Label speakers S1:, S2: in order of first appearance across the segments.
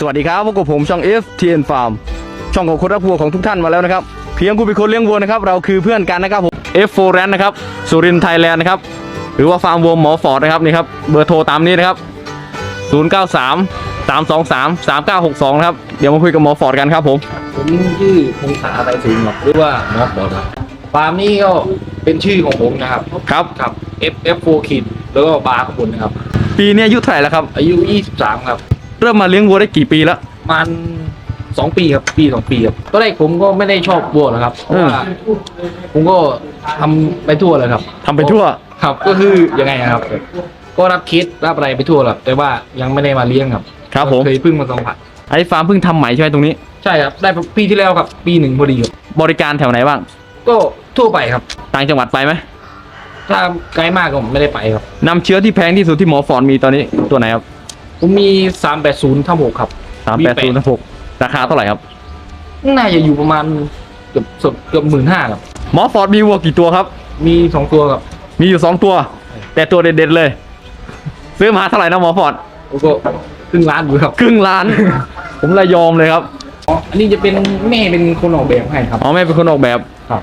S1: สวัสดีครับพบกับผมช่อง FTN Farm ช่องของคนรักวัวของทุกท่านมาแล้วนะครับ เพียงกูเป็นคนเลี้ยงวัวนะครับ เราคือเพื่อนกันนะครับผม F4 r a n นะครับสุรินไทยแลนด์นะครับหรือว่าฟาร์มวัวหมอฟอร์ดนะครับนี่ครับเบอร์โทรตามนี้นะครับ 093 323 3962นะครับเดี๋ยวมาคุยกับหมอฟอร์ดกันครับผม
S2: ผมชื่อพงษาไตรสูงครับหรือว่าหมอปอดครับฟาร์มนี้ก็เป็นชื่อของผมนะครับ
S1: ครับ
S2: ครับ F F 4 ขีดแล้วก็บาร์ขางบนนะครับ
S1: ปีนี้อายุเท่าไหร่แล้วครับ
S2: อายุ 23 ครับ
S1: เริ่มมาเลี้ยงวัวได้กี่ปีแล้ว
S2: ประมันสองปีครับปีสองปีครับตอนแรกผมก็ไม่ได้ชอบวัวหรอกครับเพราะว่าผมก็ทำไปทั่วเลยครับ
S1: ทำไปทั่ว
S2: ครับก็คือยังไงอะครับ ก็รับเคสรับอะไรไปทั่วแหละแต่ว่ายังไม่ได้มาเลี้ยงครับ
S1: ครับผม
S2: เคยเพิ่งมาสัมผัส
S1: ไอ้ฟาร์มเพิ่งทำใหม่ใช่ไหมตรงนี้
S2: ใช่ครับได้ปีที่แล้วครับ ปีหนึ่งพอดีครับ
S1: บริการแถวไหนบ้าง
S2: ก็ทั่วไปครับ
S1: ต่างจังหวัดไปไหม
S2: ถ้าไกลมากก็ไม่ได้ไปครับ
S1: นำเชื้อที่แพงที่สุดที่หมอฟอร์ดมีตอนนี้ตัวไหนครับ
S2: ผมมี380ทั้งหกครับ
S1: สามแปดศูนย์หกราคาเท่าไหร่ครับ
S2: น่าจะอยู่ประมาณเกือบสดเกือบหมื่นห้าครับ
S1: หมอฟอร์ดมีวัวกี่ตัวครับ
S2: มีสองตัวครับ
S1: มีอยู่สองตัว แต่ตัวเด็ดๆเลย ซื้อมาเท่าไหร่นะหมอฟอร์ด
S2: แล้วก็ครึ่งล้านอยู่ครับ
S1: ครึ่งล้าน ผมระยอมเลยครับ
S2: อันนี้จะเป็นแม่เป็นคนออกแบบให้ครับ
S1: อ๋อแม่เป็นคนออกแบบ
S2: ครับ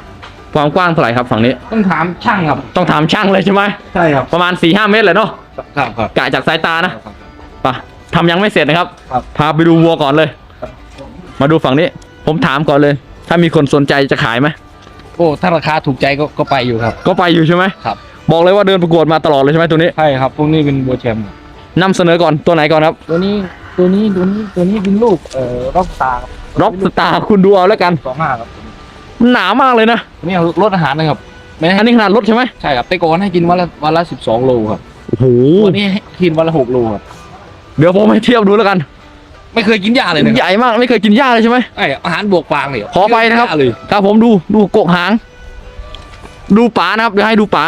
S1: ความกว้างเท่าไหร่ครับฝั่งนี้
S2: ต้องถามช่างครับ
S1: ต้องถามช่างเลยใช่ไหม
S2: ใช่ครับ
S1: ประมาณ4ี่ห้าเมตรเลยเนาะ
S2: ครับครับ
S1: กะจากสายตานะ ไปะทำยังไม่เสร็จนะครับ
S2: ครับ
S1: พาไปดูวัวก่อนเลย มาดูฝั่งนี้ ผมถามก่อนเลย ถ้ามีคนสนใจจะขายไหม
S2: โอ้ถ้าราคาถูกใจก็ก็ไปอยู่ครับ
S1: ก็ไปอยู่ใช่ไหม
S2: ครับ
S1: บอกเลยว่าเดินประกวดมาตลอดเลยใช่ไหมตัวนี้
S2: ใช่ครับพวกนี้เป็นบัวแชมป์
S1: นำเสนอก่อนตัวไหนก่อนครับ
S2: ตัวนี้ตัวนี้ตัวนี้ตัวนี้เป็นลูกเอ่อร็อกสตาร์
S1: ร็อกสตาร์คุณดูเอาแล้วกัน
S2: สองห้าครับ
S1: มันหนามากเลยนะ
S2: ตัวนี้รสอาหารนะครับไม่ให้
S1: อันนี้ขนาดรถใช่ไหม
S2: ใช่ครับแต่ก่อนให้กินวันละวันละสิบสองโลครับ
S1: โอ้โห
S2: ตัวนี้ให้กินวันละหกโลครับ
S1: เดี๋ยวผมให้เทียบดูแล้วกัน
S2: ไม่เคยกินหญ้าเลยนะ
S1: ใหญ่มากไม่เคยกินหญ้าเลยใช่ไหม
S2: ไอ้อาหารบวกฟางเลย
S1: ขอไปนะครับ
S2: หญ้าเลย
S1: ครับผมดูดูกกหาง ดูป๋านะครับเดี๋ยวให้ดูป๋า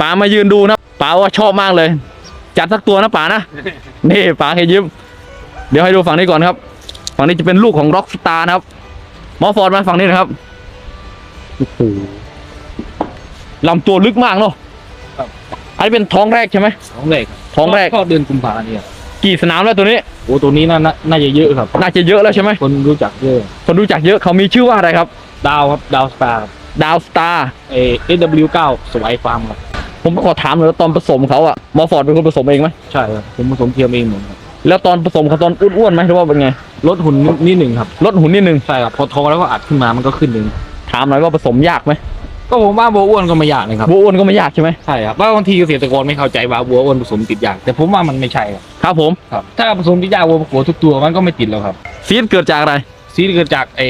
S1: ป๋ามายืนดูนะป๋าว่าชอบมากเลย จัดสักตัวนะป๋านะนี่ป๋าให้ยิ้มเดี๋ยวให้ดูฝั่งนี้ก่อนครับ ฝั่งนี้จะเป็นลูกของร็อกสตาร์นะครับหมอฟอร์ดมาฝั่งนี้นะครับโอ้โหลำตัวลึกมากเนาะ อันนี้เป็นท้องแรกใช่ไหม
S2: ท้องแรก
S1: ท้องแรก
S2: ก็เดือนกุมภาเนี่ย
S1: กี่สนามแล้วตัวนี้
S2: โอ้ตัวนี้น่าน่าน่าจะเยอะครับ
S1: น่าจะเยอะแล้วใช่ไหม
S2: คนรู้จักเยอะ
S1: คนรู้จักเยอะเขามีชื่อว่าอะไรครับ
S2: ดาวครับ ดาวสตาร์
S1: ดาวสตาร์
S2: เอเอวเก้าสวายฟาร์มครับ
S1: ผมขอถามหน่อยว่าตอนผสมเขาอะหมอฟอร์ดเป็นคนผสมเองไหม
S2: ใช่ครับ ผมผสมเทียมเองหมดครับ
S1: แล้วตอนผสมเขาตอนอ้วนๆไหมหรือว่าเป็นไง
S2: ลดหุ่นนิดนิดหนึ่งครับ
S1: ลดหุ่นนิดนึง
S2: ใช่ครับ พอโทรแล้วก็อัดขึ้นมามันก็ขึ้นหนึ่ง
S1: ถามหน่อยว่าผสมยากไหม
S2: ก็ผมว่าบัวอ้วนก็ไม่ยากนะครับ
S1: วัวอ้วนก็ไม่ยากใช่ไหม
S2: ใช่ครับว่าบางทีเกษตรกรไม่เข้าใจว่าบัวอ้วนผสมติดยากแต่ผมว่ามันไม่ใช่ครับ
S1: ครับผม
S2: ครับถ้าผสมติดยากวัวประกวดทุกตัวมันก็ไม่ติดแล้วครับ
S1: ซีดเกิดจากอะไร
S2: ซีดเกิดจากไอ้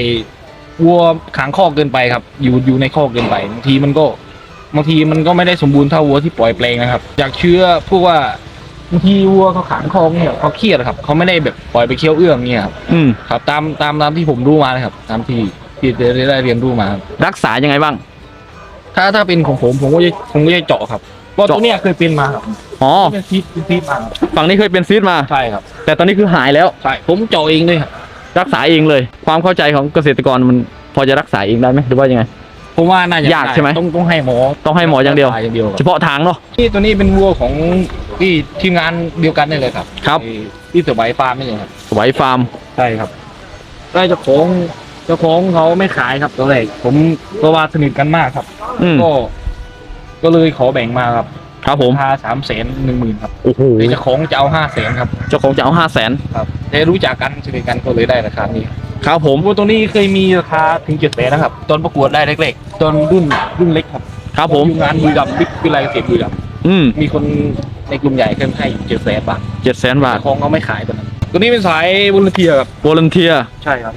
S2: วัวขังคอกเกินไปครับ อยู่อยู่ในคอกเกินไปบางทีมันก็บางทีมันก็ไม่ได้สมบูรณ์เท่าวัวที่ปล่อยแปลงนะครับจากเชื้อพวกว่าบางทีวัวเขาขังคอกเนี่ยเขาเครียดครับเขาไม่ได้แบบปล่อยไปเคี้ยวเอื้องเนี่ยครับ
S1: อืม
S2: ครับตามตามตามที่ผมรู้มานะครับ ตามที่ที่ได้ได้เรียนรู้มาครับ
S1: รักษายังไงบ้าง
S2: ถ้าถ้าเป็นของผมผมก็จะผมก็จะเจาะครับเพราะ
S1: เจาะ
S2: ตัวเนี้ยเคยเป็นมาครับ
S1: อ๋อ
S2: เป็นซีดเป็นซีดมาครับ
S1: ฝั่งนี้เคยเป็นซีดมา
S2: ใช่ครับ
S1: แต่ตอนนี้คือหายแล้ว
S2: ใช่ผมเจาะเองด้วยครับ
S1: รักษาเองเลย ความเข้าใจของเกษตรกรมันพอจะรักษาเองได้ไหมหรือว่ายังไง
S2: ผมว่าน่าจะ
S1: ยากใช่ไหม
S2: ต้องต้องให้หมอ
S1: ต้องให้หมออย่างเดียว
S2: อย่างเดียวครับ
S1: เฉพาะทางเนาะ
S2: นี่ตัวนี้เป็นวัวของที่ทีมงานเดียวกันนี่เลยครับ
S1: ครับ
S2: ไอ้ที่สบายฟาร์มนี่เลยครับ
S1: สวายฟาร์ม
S2: ใช่ครับ ได้เจ้าของเจ้าของเขาไม่ขายครับตัวแรกผมก็ว่าสนิทกันมากครับ
S1: อืม
S2: ก็ ก็เลยขอแบ่งมาครับ
S1: ครับผม
S2: ราคาสามแสนหนึ่งหมื่นครับ
S1: โอ้โห
S2: เจ้าของจะเอาห้าแสนครับ
S1: เจ้าของจะเอาห้าแสน
S2: ครับแต่รู้จักกันสนิทกันก็เลยได้ราคานี้
S1: ครับผม
S2: วัวตัวนี้เคยมีราคาถึงเจ็ดแสนนะครับ ตอนประกวดได้เล็กๆตอนรุ่นรุ่นเล็กครับ
S1: ครับผม
S2: อยู่งานบุรีรัมย์บิ๊กวิไลเกษตรบุรีรัมย์
S1: อืม
S2: มีคนในกลุ่มใหญ่เคยให้เจ็ดแสนบาท
S1: เจ็ดแสนบาท
S2: แต่ของเขาไม่ขายตัวนั้น ตัวนี้เป็นสายบุลเทียครับ
S1: วอลเทีย
S2: ใช่ครับ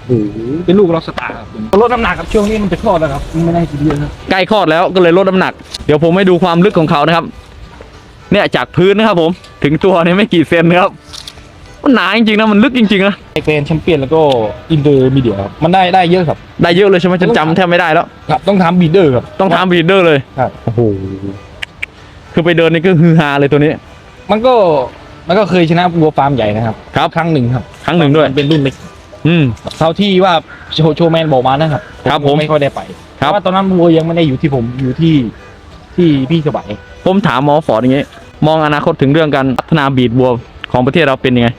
S2: เป็นลูกล็อกสตาร์ครับลดน้ำหนักครับช่วงนี้มันจะคลอดแล้วครับไม่ได้กินเยอะครับ
S1: ใกล้คลอดแล้วก็เลยลดน้ำหนัก เดี๋ยวผมให้ดูความลึกของเขานะครับ เนี่ยจากพื้นนะครับผมถึงตัวเนี่ยไม่กี่เซนนะครับมันหนาจริงๆนะมันลึกจริงๆนะ
S2: ไอเป็นแชมเปี้ยนแล้วก็อินเตอร์มีเดียครับมันได้ได้เยอะครับ
S1: ได้เยอะเลยใช่ไหมฉันจำแทบไม่ได้แล้ว
S2: ครับต้องทำบีเดอร์ครับ
S1: ต้องทำบีดเดอร์เลย
S2: ครับ
S1: โอ้โหคือไปเดินนี่ก็ฮือฮาเลยตัวนี้
S2: มันก็ มันก็เคยชนะวัวฟาร์มใหญ่นะครับ
S1: ครับ
S2: ครั้งหนึ่งครับ
S1: ครั้งหนึ่งด้วย
S2: มันเป็นรุ่นเล็ก
S1: อืม
S2: เท่าที่ว่าโชว์โชว์แมนบอกมานะครับ
S1: ครับผม
S2: ไม่ค่อยได้ไป
S1: ครับ
S2: เพาะว่าตอนนั้นวัวยังไม่ได้อยู่ที่ผมอยู่ที่ที่พี่สบาย
S1: ผมถามหมอฟอร์ดอย่างงี้มองอนาคตถึงเรื่องการพัฒนาบีดวัวของประเทศเราเป็นยังไง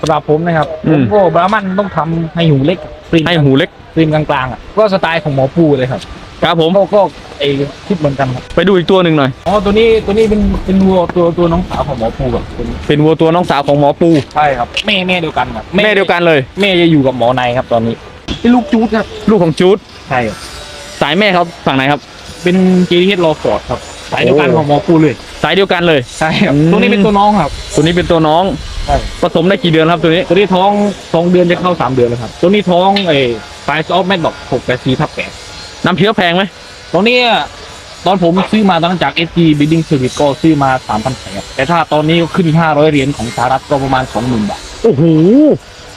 S2: สำหรับผมนะครับ
S1: อื
S2: ผมมก็บรามันต้องทำให้หูเล็กปริม
S1: ให้หูเล็ก
S2: ปริมกลางๆอะก็สไตล์ของหมอปูเลยครับ
S1: ครับผม
S2: ก็ก็ไอคิดเหมือนกันครับ
S1: ไปดูอีกตัวหนึ่งหน่อย
S2: อ๋อตัวนี้ตัวนี้เป็นเป็นวัวตัวตัวน้องสาวของหมอปูแบบเป็น
S1: เป็นวัวตัวน้องสาวของหมอปู
S2: ใช่ครับแม่แม่เดียวกันครับ
S1: แม่เดียวกันเลย
S2: แม่จะอยู่กับหมอในครับตอนนี้เป็นลูกจูดครับ
S1: ลูกของจูด
S2: ใช่ครับ
S1: สายแม่เขาฝั่งไหนครับ
S2: เป็นเจดีเฮดรอฟอร์ดครับสายเดียวกัน
S1: โอ้
S2: ของหมอปูเลย
S1: สายเดียวกันเลย
S2: ใช่ครับ
S1: อืม
S2: ตัวนี้เป็นตัวน้องครับ
S1: ตัวนี้เป็นตัวน้อง
S2: ใช่
S1: ผสมได้กี่เดือนครับตัวนี้
S2: ตัวนี้ท้องสองเดือนจะเข้าสามเดือนแล้วครับ ตัวนี้ท้องไอ้ไฟส์ออฟแมดบอกหกแปดสี่ทับแปด
S1: น้ำเชื้อแพงไหม
S2: ตอนนี้ตอนผมซื้อมาตอนนั้นจาก SG Building Service ก็ซื้อมาสามพันแปดแต่ถ้าตอนนี้ก็ขึ้นห้าร้อยเหรียญของสหรัฐก็ประมาณสองหมื่นบาท
S1: โอ้โห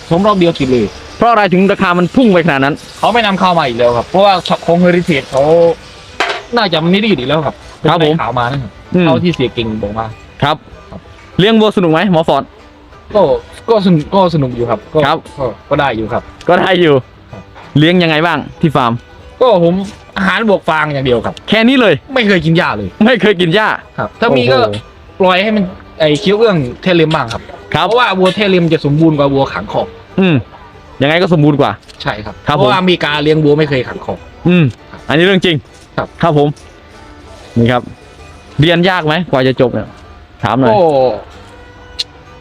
S2: สมรอบเดียวติดเลย
S1: เพราะอะไรถึงราคามันพุ่งไปขนาดนั้น
S2: เขาไม่นำเข้ามาอีกแล้วครับ เพราะว่าของเฮอริเทจเขาน่าจะไม่ได้อีกแล้วครับ
S1: ครับผม
S2: เป็นข่าวมานะครับ
S1: อืม
S2: เท่าที่เสียเก่งบอกมา
S1: ครับ
S2: ครับ
S1: เลี้ยงวัวสนุกไหมหมอฟอร์ด
S2: ก็ก็สนุกก็สนุกอยู่ครับก็
S1: ครับ
S2: ก็ก็ได้อยู่ครับ
S1: ก็ได้อยู่
S2: ครับ
S1: เลี้ยงยังไงบ้างที่ฟาร์ม
S2: ก็ผมอาหารบวกฟางอย่างเดียวครับ
S1: แค่นี้เลย
S2: ไม่เคยกินหญ้าเลย
S1: ไม่เคยกินหญ้า
S2: ครับ ถ้ามีก็
S1: โอ้โห
S2: ปล่อยให้มันไอเคี้ยวเอื้องเทเลมบ้างครับ
S1: ครับ
S2: เพราะว่าวัวเทเลมจะสมบูรณ์กว่าวัวขังคอก
S1: อืมยังไงก็สมบูรณ์กว่า
S2: ใช่ครับ
S1: ครับ
S2: เพราะว่าอเมริกาเลี้ยงวัวไม่เคยขังคอก
S1: อืม อันนี้เรื่องจริง
S2: ครับ
S1: ครับผม นี่ครับ เรียนยากไหมกว่าจะจบเนี่ยถามหน่อย
S2: ก็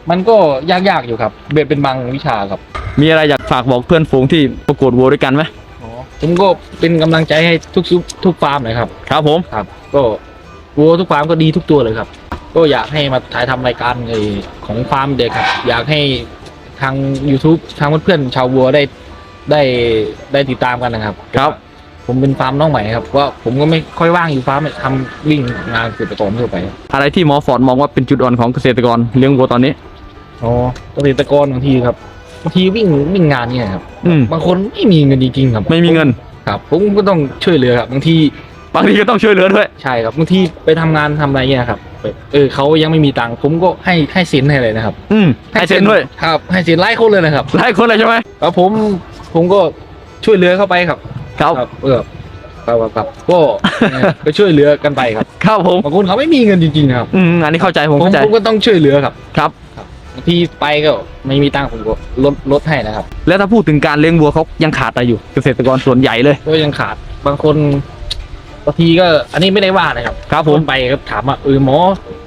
S2: มันก็ยากๆอยู่ครับเบ็ดเป็นบางวิชาครับ
S1: มีอะไรอยากฝากบอกเพื่อนฝูงที่ประกวดวัวด้วยกันไหม
S2: ผมก็เป็นกำลังใจให้ทุกซุทุกฟาร์มเลยครับ
S1: ครับผม
S2: ครับ ก็วัวทุกฟาร์มก็ดีทุกตัวเลยครับ ก็อยากให้มาถ่ายทำรายการไอ้ของฟาร์มเด็กครับ อยากให้ทาง YouTube ทางเพื่อนๆชาววัวได้ได้ได้ติดตามกันนะครับ
S1: ครับ
S2: ผมเป็นฟาร์มน้องใหม่ครับว่าผมก็ไม่ค่อยว่างอยู่ฟาร์มทำวิ่งงานเกษตรกรทั่วไป
S1: อะไรที่หมอฟอร์ดมองว่าเป็นจุดอ่อนของเกษตรกรเลี้ยงวัวตอนนี้
S2: อ๋อเกษตรกรบางทีครับบางทีวิ่งวิ่งงานเนี่ยครับ
S1: อืม
S2: บางคนไม่มีเงินจริงๆครับ
S1: ไม่มีเงิน
S2: ครับผมก็ต้องช่วยเหลือครับบางที
S1: บางทีก็ต้องช่วยเหลือด้วย
S2: ใช่ครับบางทีไปทำงานทำอะไรเนี่ยครับเออเขายังไม่มีตังค์ผมก็ให้ให้เซ็นให้เลยนะครับ
S1: อืมให้เซ็นด้วย
S2: ครับให้เซ็นไล่คนเลยนะครับ
S1: หลายคนเลยใช่ไหม
S2: แล้วผมผมก็ช่วยเหลือเข้าไปครับ
S1: ครับ
S2: ครับเออครับครับครับก็ก็ช่วยเหลือกันไปครับ
S1: ครับผม
S2: บางคนเขาไม่มีเงินจริงๆนะครับ
S1: อืมอันนี้เข้าใจผม
S2: ผม
S1: เข้าใจ
S2: ผมก็ต้องช่วยเหลือครับ
S1: ครับ
S2: บางทีไปก็ไม่มีตังค์ผมก็ลดลดให้นะครับ
S1: แล้วถ้าพูดถึงการเลี้ยงวัวเขายังขาดอะไรอยู่ เกษตรกรส่วนใหญ่เลย
S2: ก็ยังขาดบางคนบางทีก็อันนี้ไม่ได้ว่านะครับ
S1: ครับผม
S2: นไปก็ถามว่าเออหมอ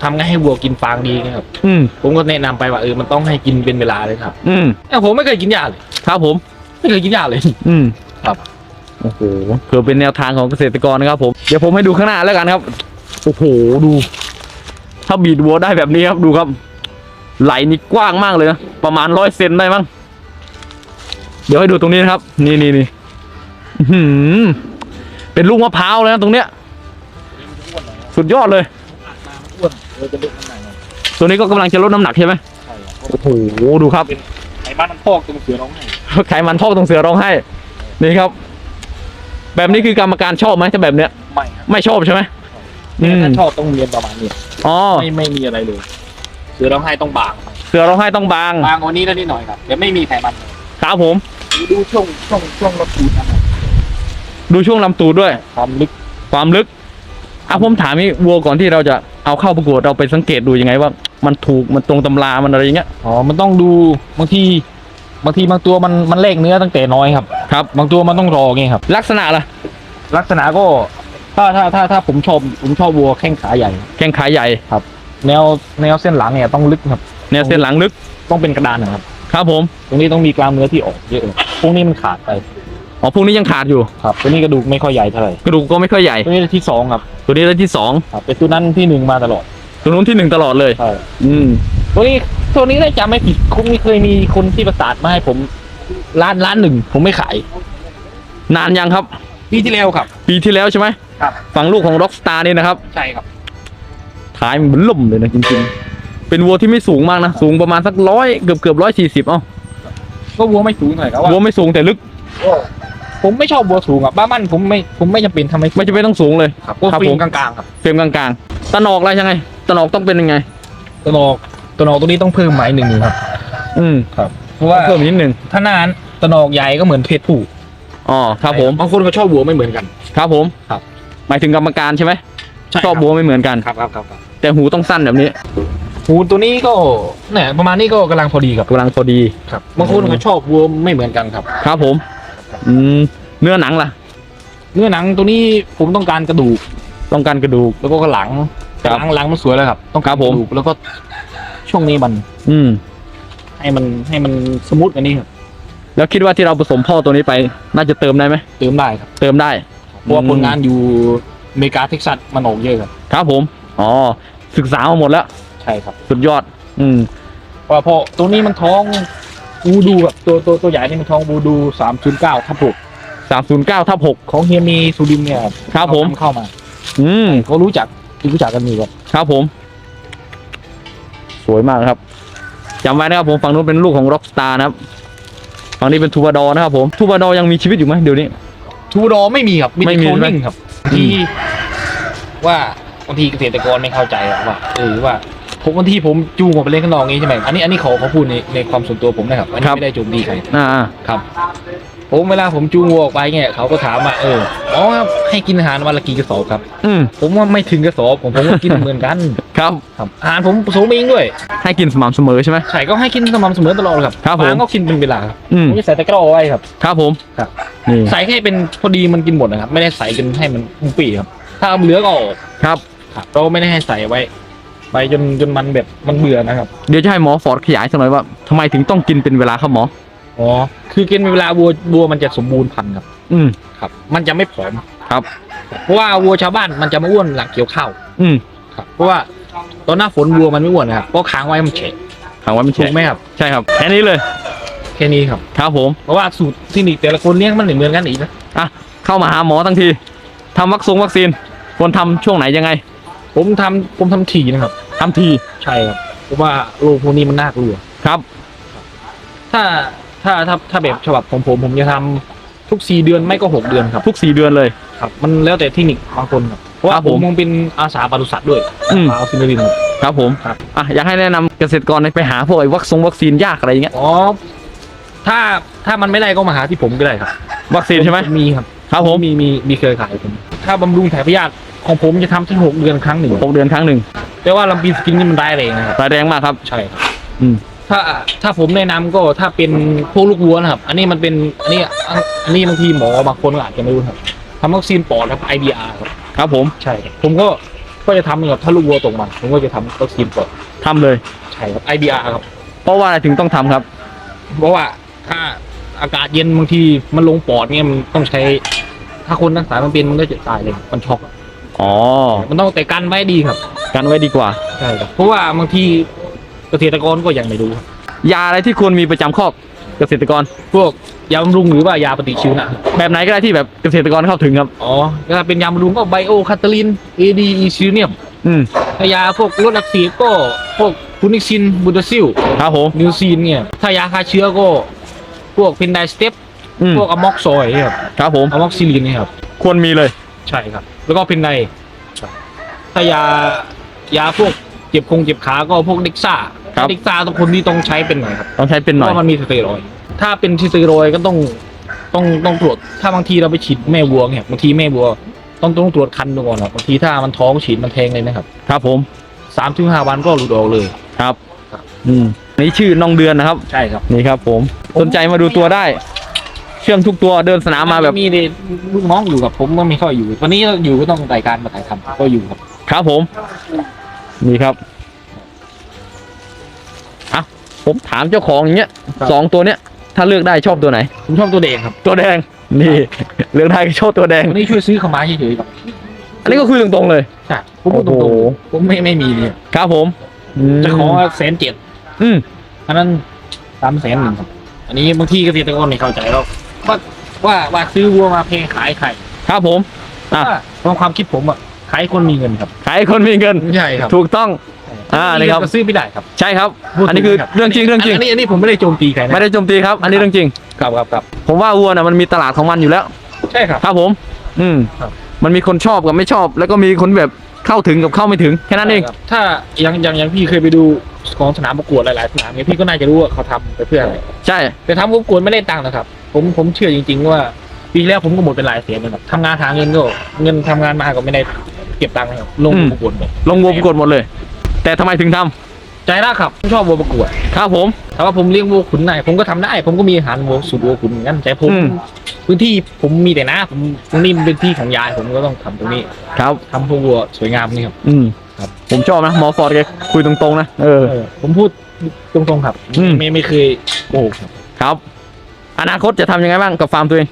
S2: ทำไงให้วัวกินฟางดีนะครับ
S1: อืม
S2: ผมก็แนะนำไปว่าเออมันต้องให้กินเป็นเวลาเลยครับ
S1: อืม
S2: แต่ผมไม่เคยกินยาเลย
S1: ครับผม
S2: ไม่เคยกินยาเลย
S1: อืม
S2: ครับ
S1: โอ้โหเผื่อเป็นแนวทางของเกษตรกรนะครับผม เดี๋ยวผมให้ดูข้างหน้าแล้วกันครับ โอ้โห ดู ถ้าบีดวัวได้แบบนี้ครับ ดูครับ ไหลนี่กว้างมากเลยนะประมาณร้อยเซนได้มั้งเดี๋ยวให้ดูตรงนี้นะครับ นี่นี่นี่อื้อหือเป็นลูกมะพร้าวเลยนะตรงเนี้ย สุดยอดเลย
S2: อ้วนเออจะเล็กหน่อย
S1: ตัวนี้ก็กำลังจะลดน้ำหนักใช่ไหม
S2: ใช่ครับ
S1: โอ้โหดูครับ
S2: ไอ้บ้านน้ำพอกตรงเสือร้องไห้
S1: ไขมันพอกตรงเสือร้องไห้นี่ครับ แบบนี้คือกรรมการชอบไหมถ้าแบบเนี้ย
S2: ไม่ครับ
S1: ไม่ชอบใช่ไหมอืม
S2: ถ้าชอบต้องเรียนประมาณนี้
S1: อ๋อ
S2: ไม่ไม่มีอะไรเลย เสือร้องไห้ต้องบาง
S1: เสือร้องไห้ต้องบาง
S2: บางกว่านี้แล้วนิดหน่อยครับเดี๋ยวไม่มีไขมันเลย
S1: ครับผม
S2: ดูช่วงช่วงช่วงรถตูดนะครับ
S1: ดูช่วงลำตูดด้วย
S2: ความลึก
S1: ความลึกอะผมถามนี่วัวก่อนที่เราจะเอาเข้าประกวดเราไปสังเกตดูยังไงว่า มันถูกมันตรงตำรามันอะไรอย่างเงี้ย
S2: อ๋อมันต้องดูบางทีบางทีบางตัวมันมันแลกเนื้อตั้งแต่น้อยครับ
S1: ครับ
S2: บางตัวมันต้องรอไงครับ
S1: ลักษณะล่ะ
S2: ลักษณะก็ถ้าถ้าถ้าถ้าผมชอบผมชอบวัวแข้งขาใหญ่
S1: แข้งขาใหญ่
S2: แนวแนวเส้นหลังเนี่ยต้องลึกครับ
S1: แนวเส้นหลังลึก
S2: ต้องเป็นกระดานนะครับ
S1: ครับผม
S2: ตรงนี้ต้องมีกล้ามเนื้อที่ออกเยอะเลยพวกนี้มันขาดไป
S1: อ๋อพวกนี้ยังขาดอยู่
S2: ครับ ตัวนี้กระดูกไม่ค่อยใหญ่เท่าไหร่
S1: กระดูกก็ไม่ค่อยใหญ่
S2: ตัวนี้ที่สองครับ
S1: ตัวนี้ได้ที่สอง
S2: ครับเป็นตัวนั้นที่หนึ่งมาตลอด
S1: ตัวนู้นที่หนึ่งตลอดเลย
S2: ใช่
S1: อืม
S2: ตัวนี้ตัวนี้ได้จำไม่ผิดคงไม่เคยมีคนที่ประสาทมาให้ผมล้านล้านหนึ่งผมไม่ขาย
S1: นานยังครับ
S2: ปีที่แล้วครับ
S1: ปีที่แล้วใช่ไหม
S2: ครับ
S1: ฝั่งลูกของ Rockstar นี่นะครับ
S2: ใช่ครับ
S1: ท้ายมันเหมือนล่มเลยนะจริงๆ เป็นวัวที่ไม่สูงมากนะ สูงประมาณสักร้อยเกือบเกือบร้อยสี่สิบเอ้า
S2: ก็วัวไม่สูงหน่อยครับว่า
S1: วัวไม่สูงแต่ลึก
S2: ผมไม่ชอบวัวสูงอะบ้ามันผมไม่ผมไม่จำเป็นทำไม
S1: ไม่จำเป็นต้องสูงเลย
S2: ครับก็
S1: ครับ
S2: ฟิ
S1: ผ
S2: ล์
S1: ม
S2: มกลางๆครับ
S1: เฟรมกลางๆตะหนอกอะไรยังไงตะหนอกต้องเป็นยังไง
S2: ตัวนอกตัวนอกตัวนี้ต้องเพิ่มไม้หนึ่งครับ
S1: อืม
S2: เพราะว่า
S1: เพิ่มนิดนึง
S2: ถ้านานตัวนอกใหญ่ก็เหมือนเพศผู้
S1: อ๋อครับผม
S2: บางคนเขาชอบวัวไม่เหมือนกัน
S1: ครับผม
S2: ครับ
S1: หมายถึงกรรมการใช่ไหม
S2: ใช่
S1: ชอบวัวไม่เหมือนกัน
S2: ครับครับครับครับ
S1: แต่หูต้องสั้นแบบนี้
S2: หูตัวนี้ก็เนี่ยประมาณนี้ก็กำลังพอดีครับ
S1: กำลังพอดี
S2: ครับบางคนเขาชอบวัวไม่เหมือนกันครับ
S1: ครับผม อืมเนื้อหนังล่ะ
S2: เนื้อหนังตัวนี้ผมต้องการกระดูก
S1: ต้องการกระดูก
S2: แล้วก็หลัง
S1: ครับ
S2: หลังหลังมันสวยแล้วครับ ต้องการ
S1: ครับผม
S2: กระดูกแล้วก็ช่วงนี้มัน
S1: อืม
S2: ให้มันให้มันสมูทอันนี้ครับ
S1: แล้วคิดว่าที่เราผสมพ่อตัวนี้ไป น่าจะเติมได้ไหม
S2: เติมได้ครับ
S1: เติมได้
S2: เพราะว่าผลงานอยู่อเมริกาเท็กซัสมันออกเยอะครับ
S1: ครับผม อ๋อศึกษามาหมดแล้ว
S2: ใช่ครับ
S1: สุดยอด อืม
S2: เพราะว่าพอตัวนี้มันท้องบูดูแบบตัวตัวตัวใหญ่นี่มันท้องบูดูสามศูนย์เก้าทับหก
S1: สามศูนย์เก้าทับหก
S2: ของเฮียมีสุดินเนี่ย
S1: ครับผม
S2: เขานำเข้ามา
S1: อืม
S2: เขารู้จักรู้จักกันอยู่ครับ
S1: ครับผม สวยมากครับจำไว้นะครับผมฝั่งนู้นเป็นลูกของร็อกสตาร์นะครับฝั่งนี้เป็นทูบาดอร์นะครับผมทูบาดอร์ยังมีชีวิตอยู่ไหมเดี๋ยวนี้
S2: ทูดอไม่มีครับมี
S1: ไม่
S2: แต่
S1: มี
S2: โคล
S1: ใช่ไหม
S2: นิ่งครับบางทีว่า บางทีเกษตรกรไม่เข้าใจหรอกว่าเออว่าผมบางทีผมจูงออกไปเล่นข้างนอกงี้ใช่ไหมอันนี้อันนี้เขาเขาพูดในในความส่วนตัวผมนะครับอันนี้ไม่ได้โจมตีใคร
S1: อ่า
S2: ครับ ผมเวลาผมจูงวัวออกไปเนี่ยเขาก็ถามว่าเอออ๋อครับให้กินอาหารวันละกี่กระสอบครับ
S1: อืม
S2: ผมว่าไม่ถึงกระสอบผมผมก็กินเหมือนกัน
S1: ครับ
S2: ครับอาหารผมผสมเองด้วย
S1: ให้กินสม่ำเสมอใช่ไหม
S2: ใช่ก็ให้กินสม่ำเสมอตลอดครับ
S1: ครับผม
S2: ปลาก็กินเป็นเวลาครับ
S1: อืม
S2: ผมจะใส่ตะกร้อเอาไว้ครับ
S1: ครับผม
S2: ครับ
S1: นี่
S2: ใส่แค่เป็นพอดีมันกินหมดนะครับ ไม่ได้ใส่จนให้มันมุงปีครับ ถ้าเอาเหลือก็ออก
S1: ครับ
S2: ครับเราไม่ได้ให้ใส่ไว้ ไปจนจนมันแบบมันเบื่อนะครับ
S1: เดี๋ยวจะให้หมอฟอร์ดขยายสักหน่อยว่าทำไมถึงต้องกินเป็นเวลาครับหมอ
S2: อ๋อคือกินเป็นเวลาวัววัวมันจะสมบูรณ์พันธุ์ครับ
S1: อืม
S2: ครับ มันจะไม่ผอม
S1: ครับ
S2: เพราะว่าวัวชาวบ้านมันจะไม่อ้วนหลังเกี่ยวข้าว
S1: อืม
S2: ครับเพราะว่าตอนหน้าฝนวัวมันไม่อ้วนนะครับเพราะค้างไว้มันเฉะ
S1: ถามว่าไม่
S2: ถู
S1: ใช่
S2: กไหมครับ
S1: ใช่ครับแค่นี้เลย
S2: แค่นี้ครับ
S1: ครับผม
S2: เพราะว่าสูตรที่นี่แต่ละคนเลี้ยงมันไม่เหมือนกันอีกนะ
S1: อะเข้ามาหาหมอทั้งทีทำวัคซงวัคซีนควรทำช่วงไหนยังไง
S2: ผมทำผมทำถี่นะครับ
S1: ทำที
S2: ใช่ครับเพราะว่าโรคพวกนี้มันน่ากลัว
S1: ครับ
S2: ถ้าถ้าถ้าถ้าแบบฉบับของผมผมจะทำทุกสี่เดือนไม่ก็หกเดือนครับ
S1: ทุกสี่เดือนเลย
S2: ครับ มันแล้วแต่เทคนิคบางคนครับเพราะ
S1: ครั
S2: ว่า
S1: บ
S2: ผ
S1: ผมม
S2: มเป็นอาสาปศุสัตว์ด้วย
S1: อืม
S2: มาเอาซินเดอรินครับ
S1: ครับผม
S2: ครับ
S1: อะอยากให้แนะนำเกษตรกรไปหาพวกไอ้วัคซงวัคซีนยากอะไรอย่างเงี้ย
S2: อ๋อถ้าถ้ามันไม่ได้ก็มาหาที่ผมก็ได้ครับ
S1: วัคซีนใช่ไหม
S2: มีครับ
S1: ครับผม
S2: มีมีมีเครือข่ายผมถ้าบำรุงถ่ายพยาธิของผมจะทำที่หกเดือนครั้งหนึ่ง
S1: หกเดือนครั้งหนึ่ง
S2: แต่ว่าลำปีสกินนี่มันได้แรงนะครับ
S1: รายแรงมากครับ
S2: ใช่ครับ
S1: อืม
S2: ถ้าถ้าผมแนะนำก็ถ้าเป็นพวกลูกวัวนะครับ อันนี้มันเป็นอันนี้อันนี้บางทีหมอบางคนก็อาจจะไม่รู้ครับทำวัคซีนปอดครับ IBR ครับ
S1: ครับผม
S2: ใช่ครับผมก็ก็จะทำแบบถ้าลูกวัวตกมันผมก็จะทำวัคซีนปอด
S1: ทำเลย
S2: ใช่ครับ IBR ครับ
S1: เพราะว่าอะไรถึงต้องทำครับ
S2: เพราะว่าถ้า อากาศเย็นบางทีมันลงปอดเนี่ยมันต้องใช้ ถ้าคนรักษามันเป็นมันก็จะตายเลย มันช็อก
S1: อ๋อ
S2: มันต้องแต่กันไว้ดีครับ
S1: กันไว้ดีกว่า
S2: ใช่ครับเพราะว่าบางทีเกษตรกรก็ยังไม่รู้ครับ
S1: ยาอะไรที่ควรมีประจำคอกเกษตรกร
S2: พวกยาบำรุงหรือว่ายาปฏิชีวนะ
S1: แบบไหนก็ได้ที่แบบเกษตรกรเข้าถึงครับ
S2: อ๋อถ้าเป็นยาบำรุงก็ไบโอคาตาลินเอดีอีซิเนียม
S1: อืม
S2: ถ้ายาพวกลดอักเสบก็พวกฟูนิซินบูตาซิล
S1: ครับผม
S2: นิวซีนเนี่ย ถ้ายาฆ่าเชื้อก็ พวกเพนไดสเตป
S1: อืม
S2: พวกอะม็อกซอยเนี่ยครับ
S1: ครับผม
S2: อะม็อกซิลินเนี่ยครับ
S1: ควรมีเลย
S2: ใช่ครับ แล้วก็เพนไดถ้ายายาพวกเจ็บคงเจ็บขาก็พวกเด็กซ่า
S1: ครับ
S2: เด็กซ่าต้องคนที่ต้องใช้เป็นหน่อยครับ
S1: ต้องใช้เป็น
S2: เพ
S1: หน่อย
S2: ราะมันมีสเตียรอยด์ถ้าเป็นสเตียรอยด์ก็ต้องต้องต้องตรวจ ถ้าบางทีเราไปฉีดแม่วัวเนี่ยบางทีแม่วัว ต้องต้องตรวจคันดูก่อนครับบางทีถ้ามันท้องฉีดมันแทงเลยนะครับ
S1: ครับผม
S2: สามถึงห้าวันก็หลุดออกเลย
S1: ครับ
S2: ครับ
S1: อืมนี่ชื่อน้องเดือนนะครับ
S2: ใช่ครับ
S1: นี่ครับผม สนใจมาดูตัวได้ เชื่องทุกตัวเดินสนามมาแบบ
S2: มีเด็กลูกน้องอยู่กับผมก็ไม่ค่อยอยู่วันนี้อยู่ก็ต้องรายการมาถ่ายทำก็อยู่ครับ
S1: ครับผม นี่ครับอะผมถามเจ้าของอย่างเงี้ย
S2: ครับ
S1: สองตัวเนี้ย ถ้าเลือกได้ชอบตัวไหน
S2: ผมชอบตัวแดงครับ
S1: ตัวแดง นี่ เลือกได้ก็ชอบตัวแดง
S2: วันนี้ช่วยซื้อเข้ามาเฉยๆครับ
S1: อันนี้ก็คุยตรงๆเลย
S2: ใช่ผมพูดตร
S1: โอ้
S2: ง
S1: โห
S2: ๆผมไม่ไม่มีเนี่ย
S1: ครับผมม
S2: จะขอแสนเจ็ด
S1: อืม
S2: อันนั้นสามแสนหนึ่งครับ อันนี้บางทีเกษตรกรไม่เข้าใจแล้วว่าว่าว่าซื้อวัวมาเพลงขายไข่
S1: ครับผมอะ
S2: ว่าความความคิดผมอะขายคนมีเงินครับ
S1: ขายให้คนมีเงิน
S2: ใช่ครับ
S1: ถูกต้องอ่านี่ครับ
S2: ก็ซื้อไม่ได้ครับ
S1: ใช่ครับ
S2: พูด
S1: อันนี้คือ
S2: ถึบ
S1: เรื่องจริงเรื่องจริง
S2: อันนี้อันนี้ผมไม่ได้โจมตีใครนะ
S1: ไม่ได้โจมตีครับ อันนี้เรื่องจริง
S2: ครับครับครับ
S1: ผมว่าวัวน่ะมันมีตลาดของมันอยู่แล้ว
S2: ใช่ครับ
S1: ครับผม อืม
S2: ครับ
S1: มันมีคนชอบกับไม่ชอบ แล้วก็มีคนแบบเข้าถึงกับเข้าไม่ถึงแค่นั้นเอง
S2: ใช่ครับถ้าอย่างอย่างอย่างพี่เคยไปดู ของสนามประกวดหลายๆสนามเนี่ยพี่ก็น่าจะรู้ว่าเขาทำไปเพื่ออะไร
S1: ใช่
S2: แต่ทำประกวดไม่ได้ตังค์นะครับ ผมผมเชื่อจริง ๆ ว่าปีที่แล้วผมก็หมดเป็นหลายแสนนะครับทำงานหาเงินก็ เงินทำงานมาก็ไม่ได้เก็บตังค์นะครับลง
S1: อืม
S2: ประกวดหมด
S1: ลงวัวประกวดหมดเลย แต่ทำไมถึงทำ
S2: ใจรักครับชอบวัวประกวด
S1: ครับผม
S2: แต่ว่าผมเลี้ยงวัวขุนได้ผมก็ทำได้ ผมก็มีอาหารวัวสูตรวัวขุนเหมือนกันแต่ผม
S1: อืม
S2: พื้นที่ผมมีแต่นะผมตรงนี้มันเป็นที่ของยายผมก็ต้องทำตรงนี้
S1: ครับ
S2: ทำพวกวัวสวยงามนี่ครับ
S1: อืม
S2: ครับ
S1: ผมชอบนะหมอฟอร์ดแกคุยตรงๆนะเออ
S2: เออ ผมพูดตรงๆครับ
S1: อืม
S2: ไม่ไม่เคยโกหกครับ
S1: ครับ อนาคตจะทำยังไงบ้างกับฟาร์มตัวเอง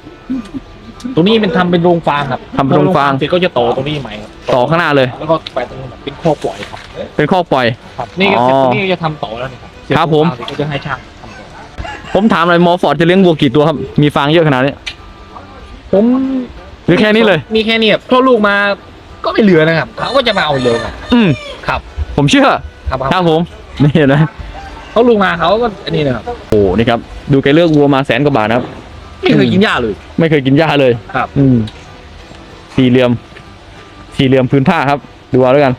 S2: ตรงนี้เป็นทำเป็นโรงฟางครับ
S1: ทำเป็นโรงฟาง
S2: เสร็จก็จะโตตรงนี้ใหม่ครับ
S1: ต่อข้างหน้าเลย
S2: แล้วก็ไปตรงนี้นเป็นข้อปล่อยครับ
S1: เป็นข้อกปล่อย
S2: ครับนี่ก็
S1: อ๋อ
S2: เสร็จตรงนี้ก็จะทำต่อแล้วนี่ครับเสจ
S1: ครับผม
S2: เสร็จก็จะให้ช่างทำต่อ
S1: ผมถามหน่อยหมอฟอร์ดจะเลี้ยงวัวกี่ตัวครับมีฟางเยอะขนาดนี้
S2: ผม
S1: หรือแค่นี้เลย
S2: มีแค่นี้ครับคลอดลูกมา ก็ไม่เหลือนะครับเขาก็จะมาเอาเลยครับ
S1: อืม
S2: ครับ
S1: ผมเชื่อ
S2: ครับ
S1: ครับผมนี่นะ
S2: เขาลูกมาเขาก็อันนี้นะครับ
S1: โอ้นี่ครับ ดูแกเลือกวัวมาแสนกว่าบาทนะครับ
S2: ไม่เคยกินหญ้าเลย
S1: ไม่เคยกินหญ้าเลย
S2: ครับ
S1: อืมสี่เหลี่ยม สี่เหลี่ยมพื้นผ้าครับ ดูเอาแล้วกัน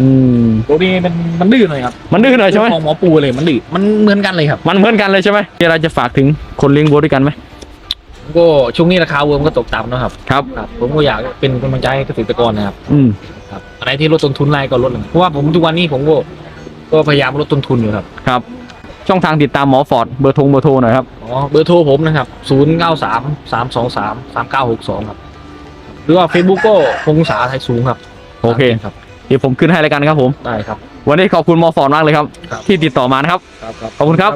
S1: อืม
S2: ตัวนี้มันมันดื้อหน่อยครับ
S1: มันดื้อหน่อยใช่ไหม
S2: ของหมอปูเลยมันดื้อมันเหมือนกันเลยครับ
S1: มันเหมือนกันเลยใช่ไหมมีอะไรจะฝากถึงคนเลี้ยงวัวด้วยกันไหม
S2: ก็ช่วงนี้ราคาวัวมันก็ตกต่ำนะครับ
S1: ครับ
S2: ครับ ผมก็อยากเป็นกำลังใจให้เกษตรกรนะครับ
S1: อืม
S2: ครับอะไรที่ลดต้นทุนได้ก็ลดเลยเพราะว่าผมทุกวันนี้ผมก็ก็พยายามลดต้นทุนอยู่ครับ
S1: ครับ ช่องทางติดตามหมอฟอร์ดเบอร์โทงเบอร์โทรหน่อยครับ
S2: อ๋อเบอร์โทรผมนะครับศูนย์เก้าสามสามสองสามสามเก้าหกสองครับหรือว่าเฟซบุ๊กก็พงษาไทยสูงครับ
S1: โอเค
S2: ครับ
S1: เดี๋ยวผมขึ้นให้รายการครับผม
S2: ได้ครับ
S1: วันนี้ขอบคุณหมอฟอร์ดมากเลยครับ
S2: ครับ
S1: ที่ติดต่อมานะครับ
S2: ครับครับ
S1: ขอบคุณครับ